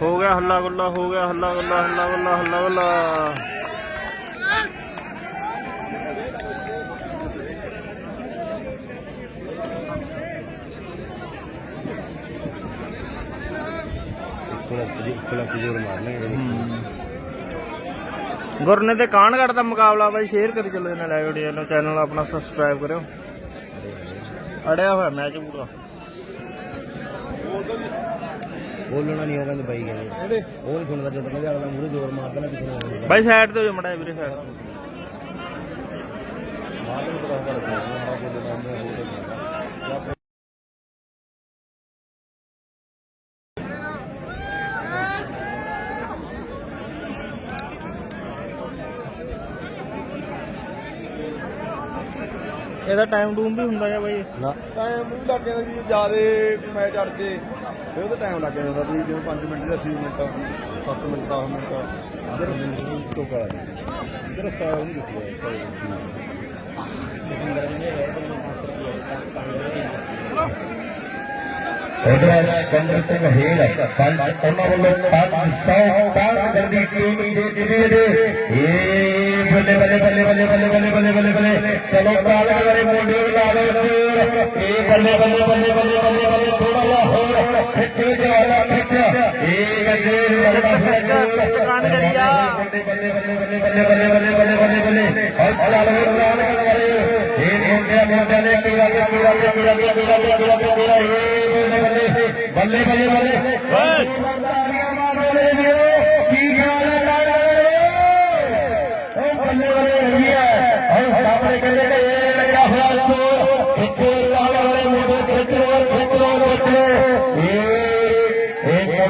ਹੋ ਗਿਆ ਹੱਲਾ ਗੁੱਲਾ ਹੋ ਗਿਆ ਹੱਲਾ ਗੁੱਲਾ ਹੱਲਾ ਗੁੱਲਾ ਹੱਲਾ ਗੁੱਲਾ। ਗੁਰਨੇ ਤੇ ਕਾਨਗੜ ਦਾ ਮੁਕਾਬਲਾ ਬਾਈ ਸ਼ੇਅਰ ਕਰੀ ਚੱਲੋ ਇਹਨਾਂ ਲੈ ਵੀਡੀਓ ਨੂੰ ਚੈਨਲ ਆਪਣਾ ਸਬਸਕ੍ਰਾਈਬ ਕਰਿਓ। ਅੜਿਆ ਹੋਇਆ ਮੈਚ ਪੂਰਾ। ਬੋਲਣਾ ਨਹੀਂ ਆਉਂਦਾ ਬਾਈ ਕਹਿੰਦੇ ਉਹ ਨਹੀਂ ਸੁਣਦਾ ਜਦੋਂ ਕਹਿੰਦਾ ਅਗਲਾ ਮੂਰੇ ਜ਼ੋਰ ਮਾਰਦਾ ਨਾ ਕਿਸੇ ਨੂੰ ਬਾਈ ਸਾਈਡ ਤੇ ਹੋ ਮੜਾ ਵੀਰੇ ਸਾਈਡ ਹੁੰਦਾ ਇਹਦਾ ਟਾਈਮ ਡੂਮ ਵੀ ਹੁੰਦਾ ਹੈ ਬਾਈ। ਨਾ। ਟਾਈਮ ਨਹੀਂ ਲੱਗ ਜਾਂਦਾ ਜੀ ਜਿਆਦੇ ਮੈਚ ਅੜ ਜੇ। ਫਿਰ ਉਹਦਾ ਟਾਈਮ ਲੱਗ ਜਾਂਦਾ ਵੀ ਜਿਵੇਂ 5 ਮਿੰਟ ਜਾਂ 6 ਮਿੰਟ 7 ਮਿੰਟ 10 ਮਿੰਟ ਤੋਂ ਕਰਾ ਇਧਰ ਸਾਹ ਨਹੀਂ ਦਿੱਤੀ ਉਧਰ ਚੰਦਰ ਸਿੰਘ ਹੇਲ ਪੰਜ ਉਹਨਾਂ ਵੱਲੋਂ 500 ਪਾਸ ਟੀਮ ਦੇ ਜਿਹੜੇ ਦੇ ਏ ਬੱਲੇ ਬੱਲੇ ਬੱਲੇ ਬੱਲੇ ਬੱਲੇ ਬੱਲੇ ਬੱਲੇ ਬੱਲੇ ਬੱਲੇ ਚਲੋ ਕਾਲੇ ਵਾਲੇ ਮੁੰਡੇ ਲਾ ਲਓ ਇਹ ਬੱਲੇ ਬੱਲੇ ਬੱਲੇ ਬੱਲੇ ਬੱਲੇ ਬੱਲੇ ایک جو والا چھکا ایک اجیل بڑا سچ چھکنان کریا بلے بلے بلے بلے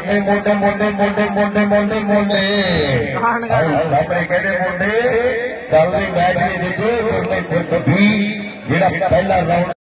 ਮੁੰਡੇ ਮੁੰਡੇ ਮੁੰਡੇ ਮੁੰਡੇ ਮੁੰਡੇ ਮੁੰਡੇ ਮੁੰਡੇ ਕਾਣ ਗਾ ਆਪਣੇ ਕਹਿੰਦੇ ਮੁੰਡੇ ਚੱਲਦੇ ਮੈਚ ਦੇ ਵਿੱਚ ਵੀ ਜਿਹੜਾ ਪਹਿਲਾ ਰਾਉਂਡ